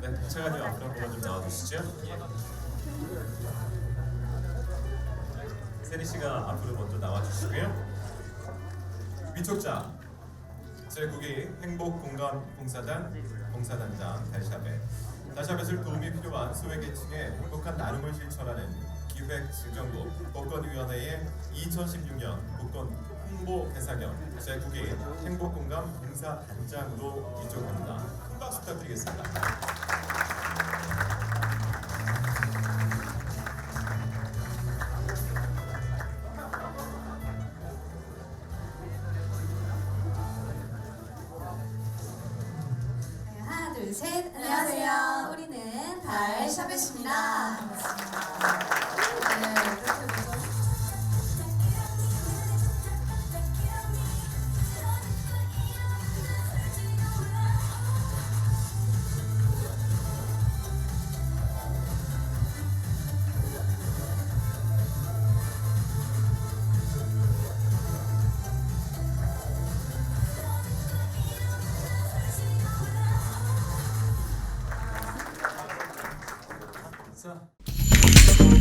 네, 박차관님 앞으로 한번 좀 나와주시죠. 예. 세리 씨가 앞으로 먼저 나와주시고요. 위촉자 제9기 행복공감봉사단 봉사단장 달샤벳 달샤벳을 도움이 필요한 소외계층의 행복한 나눔을 실천하는 기획행정부 복권위원회의 2016년 복권 홍보 대사경 제9기 행복공감 봉사단장으로 위촉합니다. 큰 박수 부탁드리겠습니다. 둘 셋 안녕하세요. 우리는 달샤벳입니다. 반갑습니다. Até.